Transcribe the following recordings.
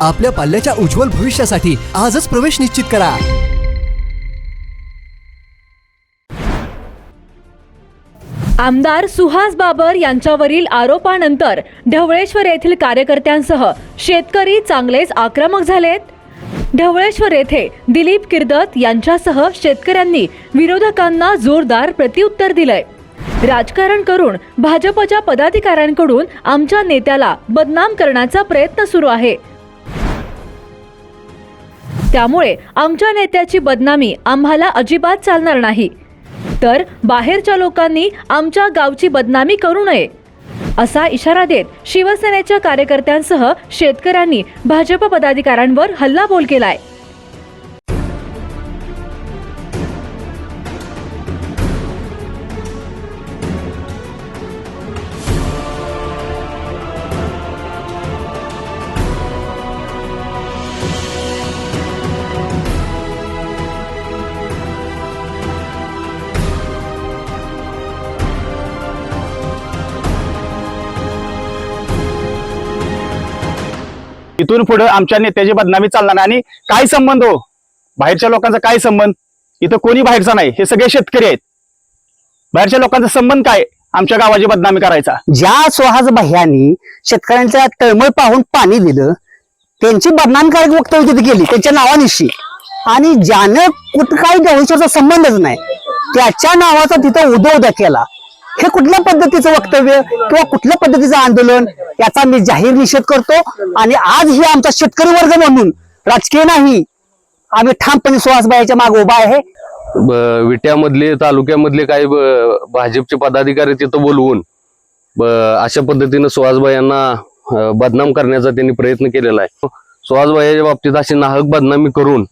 आपल्या पाल्याच्या उज्ज्वल भविष्यासाठी आजच प्रवेश निश्चित करा. आमदार सुहास बाबर यांच्यावरील आरोपानंतर ढवळेश्वर येथील कार्यकर्त्यांसह शेतकरी चांगलेच आक्रमक झालेत. ढवळेश्वर येथे दिलीप किर्दत यांच्यासह शेतकऱ्यांनी विरोधकांना जोरदार प्रत्युत्तर दिलंय. राजकारण करून भाजपच्या पदाधिकाऱ्यांकडून आमच्या नेत्याला बदनाम करण्याचा प्रयत्न सुरू आहे. त्यामुळे आमच्या नेत्याची बदनामी आम्हाला अजिबात चालणार नाही. तर बाहेरच्या लोकांनी आमच्या गावची बदनामी करू नये असा इशारा देत शिवसेनेच्या कार्यकर्त्यांसह शेतकऱ्यांनी भाजप पदाधिकाऱ्यांवर हल्लाबोल केलाय. इथून पुढे आमच्या नेत्याची बदनामी चालणार आणि काय संबंध हो? बाहेरच्या लोकांचा काय संबंध? इथं कोणी बाहेरचा नाही. हे सगळे शेतकरी आहेत. बाहेरच्या लोकांचा संबंध काय? आमच्या गावाची बदनामी करायचा. ज्या सुहास भैयानी शेतकऱ्यांच्या तळमळ पाहून पाणी दिलं त्यांची बदनामकारक वक्तव्य तिथे केली त्यांच्या नावानिशी. आणि ज्यानं कुठं काही गवळीश्वरचा संबंधच नाही त्याच्या नावाचा तिथं उदोदा उद्या केला. हे कुठल्या पद्धतीचं वक्तव्य किंवा कुठल्या पद्धतीचं आंदोलन याचा मी जाहीर निषेध करतो. आणि आज हे आमचा शेतकरी वर्ग म्हणून राजकीय नाही आम्ही ठामपणे सुहासबाईच्या मागे उभा आहे. विट्यामधले तालुक्यामधले काही भाजपचे पदाधिकारी तिथं बोलवून ब- अशा पद्धतीनं सुहासबाई यांना बदनाम करण्याचा त्यांनी प्रयत्न केलेला आहे. सुहासबाईच्या बाबतीत अशी नाहक बदनामी करून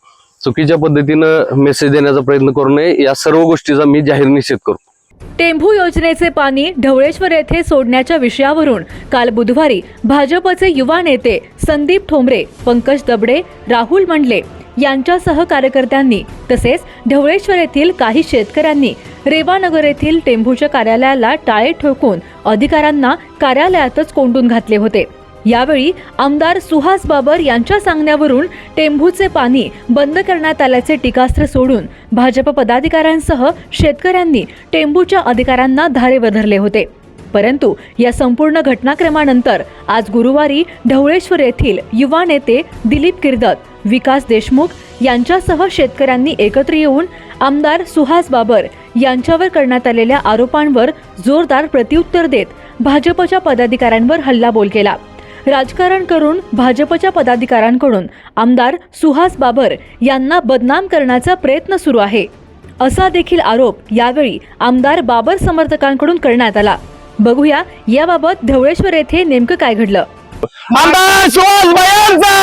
चुकीच्या पद्धतीनं मेसेज देण्याचा प्रयत्न करू नये या सर्व गोष्टीचा मी जाहीर निषेध करतो. टेंभू योजनेचे पाणी ढवळेश्वर येथे सोडण्याच्या विषयावरून काल बुधवारी भाजपचे युवा नेते संदीप ठोंबरे पंकज दबडे राहुल मंडले यांच्यासह कार्यकर्त्यांनी तसेच ढवळेश्वर येथील काही शेतकऱ्यांनी रेवानगर येथील टेंभूच्या कार्यालयाला टाळे ठोकून अधिकाऱ्यांना कार्यालयातच कोंडून घातले होते. यावेळी आमदार सुहास बाबर यांच्या सांगण्यावरून टेंभूचे पाणी बंद करण्यात आल्याचे टीकास्त्र सोडून भाजप पदाधिकाऱ्यांसह शेतकऱ्यांनी टेंभूच्या अधिकाऱ्यांना धारेवर धरले होते. परंतु या संपूर्ण घटनाक्रमानंतर आज गुरुवारी ढवळेश्वर येथील युवा नेते दिलीप किर्दत विकास देशमुख यांच्यासह शेतकऱ्यांनी एकत्र येऊन आमदार सुहास बाबर यांच्यावर करण्यात आलेल्या आरोपांवर जोरदार प्रत्युत्तर देत भाजपच्या पदाधिकाऱ्यांवर हल्लाबोल केला. राजकारण करून भाजपच्या पदाधिकाऱ्यांकडून आमदार सुहास बाबर यांना बदनाम करण्याचा प्रयत्न सुरू आहे. असा देखील आरोप यावेळी आमदार बाबर समर्थकांकडून करण्यात आला. बघूया याबाबत ढवळेश्वर येथे नेमकं काय घडलं. आमदार सुहास भैयांचा!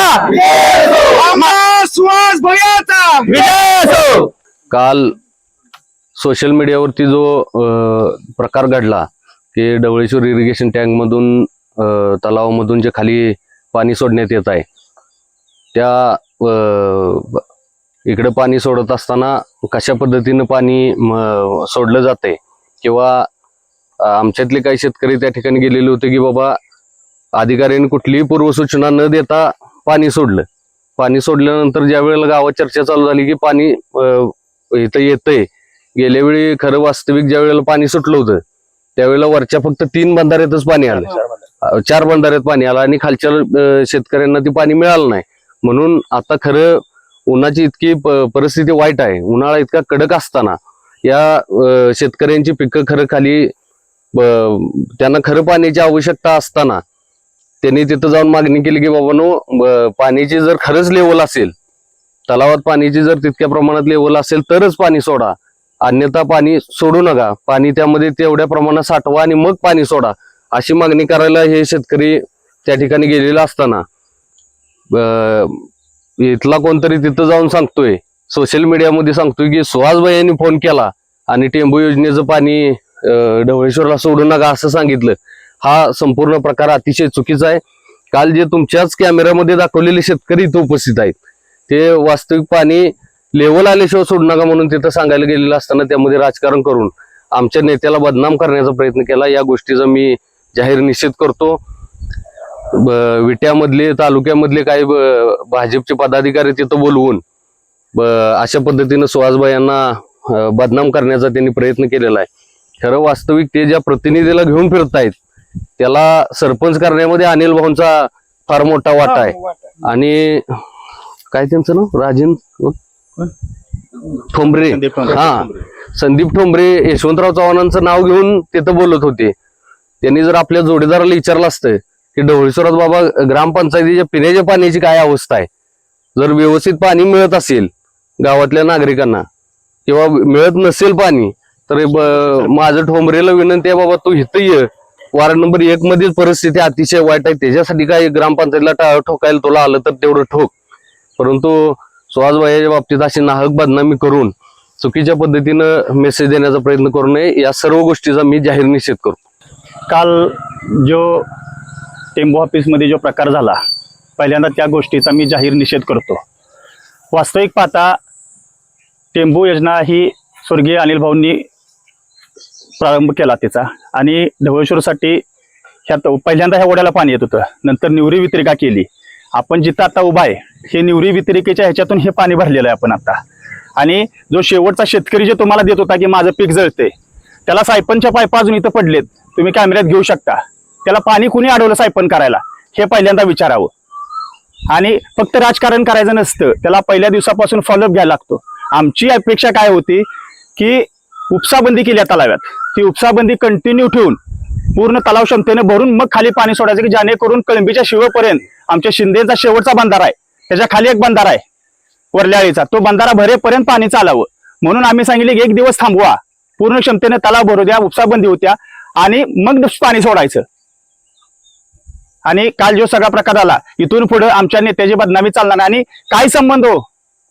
आमदार सुहास भैयांचा. काल सोशल मीडियावरती जो प्रकार घडला की डवळेश्वर इरिगेशन टँक मधून अ, तलावामधून जे खाली पाणी सोडण्यात येत आहे त्या इकडं पाणी सोडत असताना कशा पद्धतीनं पाणी सोडलं सोडलं जाते किंवा आमच्यातले काही शेतकरी त्या ठिकाणी गेलेले होते की बाबा अधिकाऱ्यांनी कुठलीही पूर्वसूचना न देता पाणी सोडलं. पाणी सोडल्यानंतर ज्या वेळेला गावात चर्चा चालू झाली की पाणी इथं येतंय. गेल्या वेळी खरं वास्तविक ज्या वेळेला पाणी सुटलं होतं त्यावेळेला वरच्या फक्त तीन बंधाऱ्यातच पाणी आलं. चार बंधाऱ्यात पाणी आलं आणि खालच्या शेतकऱ्यांना ते पाणी मिळालं नाही. म्हणून आता खरं उन्हाची इतकी प- परिस्थिती वाईट आहे. उन्हाळा इतका कडक असताना या शेतकऱ्यांची पिकं खरं खाली त्यांना खरं पाण्याची आवश्यकता असताना त्यांनी तिथं जाऊन मागणी केली की बाबानो ब- पाण्याची जर खरंच लेवल असेल तलावात पाण्याची जर तितक्या प्रमाणात लेवल असेल तरच पाणी सोडा. अन्यथा पाणी सोडू नका. पाणी त्यामध्ये तेवढ्या प्रमाणात साठवा आणि मग पाणी सोडा. अशी मागणी करायला हे शेतकरी त्या ठिकाणी गेलेला असताना इथला कोणतरी तिथं जाऊन सांगतोय सोशल मीडियामध्ये सांगतोय की सुहासभाई यांनी फोन केला आणि टेंबू योजनेचं पाणी ढवळेश्वरला सोडू नका असं सांगितलं. हा संपूर्ण प्रकार अतिशय चुकीचा आहे. काल जे तुमच्याच कॅमेऱ्यामध्ये दाखवलेले शेतकरी इथं उपस्थित आहेत ते वास्तविक पाणी लेवल आल्याशिवाय सोडू नका म्हणून तिथं सांगायला गेलेलं असताना त्यामध्ये राजकारण करून आमच्या नेत्याला बदनाम करण्याचा प्रयत्न केला. या गोष्टीचा मी जाहीर निषेध करतो. विट्यामधले तालुक्यामधले काही भाजपचे पदाधिकारी तिथं बोलवून अशा पद्धतीनं सुहासभाई यांना बदनाम करण्याचा त्यांनी प्रयत्न केलेला आहे. खरं वास्तविक ते ज्या प्रतिनिधीला घेऊन फिरतायत त्याला सरपंच करण्यामध्ये अनिल भाऊंचा फार मोठा वाटा आहे. आणि काय त्यांचं नाव? राजेंद्र ठोंबरे. हा. संदीप ठोंबरे यशवंतराव चव्हाणांचं नाव घेऊन तिथं बोलत होते. त्यांनी जर आपल्या जोडीदाराला विचारलं असतं की ढवळेश्वरात बाबा ग्रामपंचायतीच्या पिण्याच्या पाण्याची काय अवस्था आहे? जर व्यवस्थित पाणी मिळत असेल गावातल्या नागरिकांना किंवा मिळत नसेल पाणी तर ब- माझं ठोंबरेला विनंती आहे बाबा तू इथं ये. वार्ड नंबर एक मधील परिस्थिती अतिशय वाईट आहे. त्याच्यासाठी काय ग्रामपंचायतीला टाळं ठोकायला तुला आलं तर तेवढं ठोक. परंतु सुहासभाईच्या बाबतीत अशी नाहक बदनामी करून चुकीच्या पद्धतीनं मेसेज देण्याचा प्रयत्न करू नये. या सर्व गोष्टीचा मी जाहीर निषेध करतो. काल जो टेंबू ऑफिसमध्ये जो प्रकार झाला पहिल्यांदा त्या गोष्टीचा मी जाहीर निषेध करतो. वास्तविक पाहता टेंबू योजना ही स्वर्गीय अनिल भाऊंनी प्रारंभ केला त्याचा आणि ढवळेश्वरसाठी ह्यात पहिल्यांदा ह्या ओढ्याला पाणी येत होतं. नंतर निवरी वितरिका केली. आपण जिथं आता उभा आहे हे निवरी वितरिकेच्या ह्याच्यातून हे पाणी भरलेलं आहे आपण आता. आणि जो शेवटचा शेतकरी जे तुम्हाला देत होता की माझं पीक जळते त्याला सायपनच्या पायपा अजून इथं पडलेत. तुम्ही कॅमेऱ्यात घेऊ शकता. त्याला पाणी कुणी अडवलं सायपण करायला? हे पहिल्यांदा विचारावं. आणि फक्त राजकारण करायचं नसतं त्याला पहिल्या दिवसापासून फॉलोअप घ्यायला लागतो. आमची अपेक्षा काय होती की उपसाबंदी केली तलाव्यात. ती उपसाबंदी कंटिन्यू ठेवून पूर्ण तलाव क्षमतेने भरून मग खाली पाणी सोडायचं की जेणेकरून कळंबीच्या शिवपर्यंत आमच्या शिंदेचा शेवटचा बंधारा आहे. त्याच्याखाली एक बंधारा आहे वरल्याळीचा. तो बंधारा भरेपर्यंत पाणी चालावं. म्हणून आम्ही सांगितले की एक दिवस थांबवा. पूर्ण क्षमतेने तलाव भरू द्या उपसाबंदी होत्या. आणि मग पाणी सोडायचं. आणि काल जो सगळा प्रकार आला इथून पुढे आमच्या नेत्याची बदनामी चालणार नाही. आणि काय संबंध हो?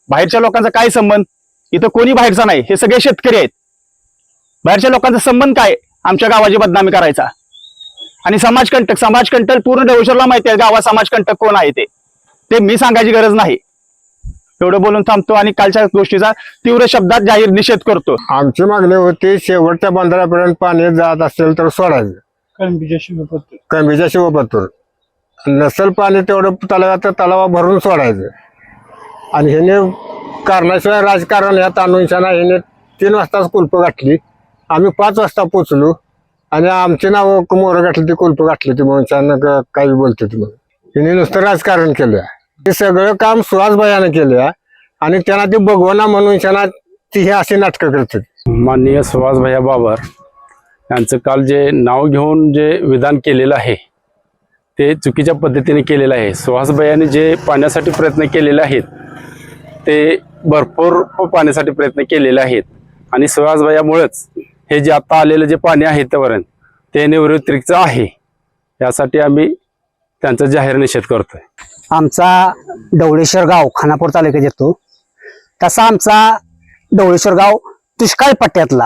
बाहेरच्या लोकांचा काय संबंध? इथं कोणी बाहेरचा नाही. हे सगळे शेतकरी आहेत. बाहेरच्या लोकांचा संबंध काय? आमच्या गावाची बदनामी करायचा. आणि समाजकंटक समाजकंटक पूर्ण ढवळेश्वरला माहिती आहे गावात समाजकंटक कोण आहे ते मी सांगायची गरज नाही. एवढं बोलून थांबतो आणि कालच्या गोष्टीचा तीव्र शब्दात जाहीर निषेध करतो. आमची मागणी होती शेवटच्या बंधाऱ्यापर्यंत पाणी जात असेल तर सोडायचं. कमीच्या शिवपत्तूर नसेल पाणी तेवढं तलावात तर तलावा भरून सोडायचं. आणि ह्याने कारणाशिवाय राजकारण ह्यात आणून शाना ह्याने तीन वाजताच कुल्प गाठली. आम्ही पाच वाजता पोचलो. आणि आमची नावं मोरं गाठली ती कुल्प गाठली ती म्हणून काही बोलते ती म्हणून. हिने नुसतं राजकारण केलं. हे सगळं काम सुहासबाईने केलं आणि त्यांना ते बघवना म्हणून त्यांना ती हे अशी नाटकं करतात. माननीय सुहासभैया बाबर यांचं काल जे नाव घेऊन जे विधान केलेलं आहे ते चुकीच्या पद्धतीने केलेलं आहे. सुहासभैयाने जे पाण्यासाठी प्रयत्न केलेले आहेत ते भरपूर पाण्यासाठी प्रयत्न केलेले आहेत. आणि सुहासभैयामुळेच हे जे आता आलेलं जे पाणी आहे त्यावरण ते निवृत्तिरिक्त आहे. यासाठी आम्ही त्यांचा जाहीर निषेध करतोय. आमचा डवळेश्वर गाव खानापूर तालुक्यात येतो. तसा आमचा डवळेश्वर गाव दुष्काळ पट्ट्यातला.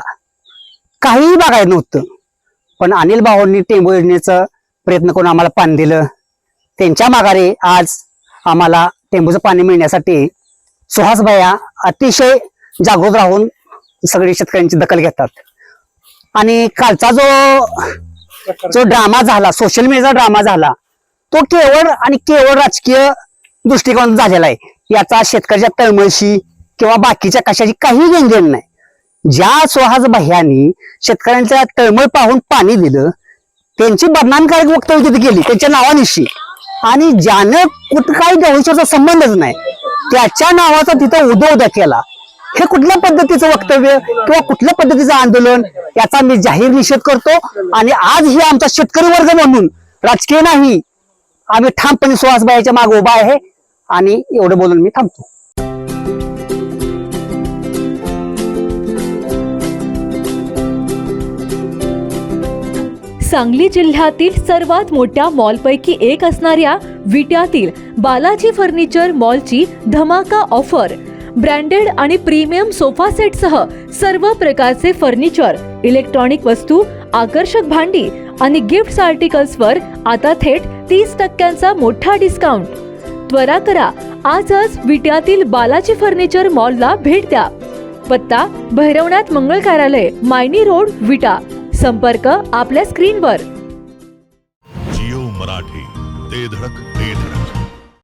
काहीही बघायला नव्हतं. पण अनिल भाऊंनी टेंबू योजनेचं प्रयत्न करून आम्हाला पाणी दिलं. त्यांच्या माघारे आज आम्हाला टेंबूचं पाणी मिळण्यासाठी सुहास सुहासबाया अतिशय जागृत राहून सगळे शेतकऱ्यांची दखल घेतात. आणि कालचा जो जो ड्रामा झाला सोशल मीडियाचा ड्रामा झाला तो केवळ आणि केवळ राजकीय दृष्टिकोन झालेला आहे. याचा शेतकऱ्याच्या तळमळशी किंवा बाकीच्या कशाची काही घेणदेण नाही. ज्या सुहास भैयानी शेतकऱ्यांच्या तळमळ पाहून पाणी दिलं त्यांची बदनामकारक वक्तव्य तिथे केली त्यांच्या नावानिशी. आणि ज्यानं कुठं काही गवळीश्वरचा संबंधच नाही त्याच्या नावाचा तिथं उदोउदा केला. हे कुठल्या पद्धतीचं वक्तव्य किंवा कुठल्या पद्धतीचं आंदोलन याचा मी जाहीर निषेध करतो. आणि आज हे आमचा शेतकरी वर्ग म्हणून राजकीय नाही आम्ही ठामपणे सुहासबाईच्या मागे उभा आहे आणि एवढं बोलून मी थांबतो. सांगली जिल्ह्यातील सर्वात मोठ्या मॉलपैकी एक असणाऱ्या विट्यातील बालाजी फर्निचर मॉलची धमाका ऑफर. ब्रँडेड आणि प्रीमियम सोफा सेटसह सर्व प्रकारचे फर्निचर इलेक्ट्रॉनिक वस्तू आकर्षक भांडी आणि गिफ्ट आर्टिकल्सवर आता थेट तीस टक्क्यांचा मोठा डिस्काउंट त्वरा करा आजच विट्यातील बालाजी फर्निचर मॉलला भेट द्या. पत्ता भैरवनाथ मंगळ कार्यालय मायनी रोड विटा. संपर्क आपल्या स्क्रीनवर. जिओ मराठी ते धडक ते धडक.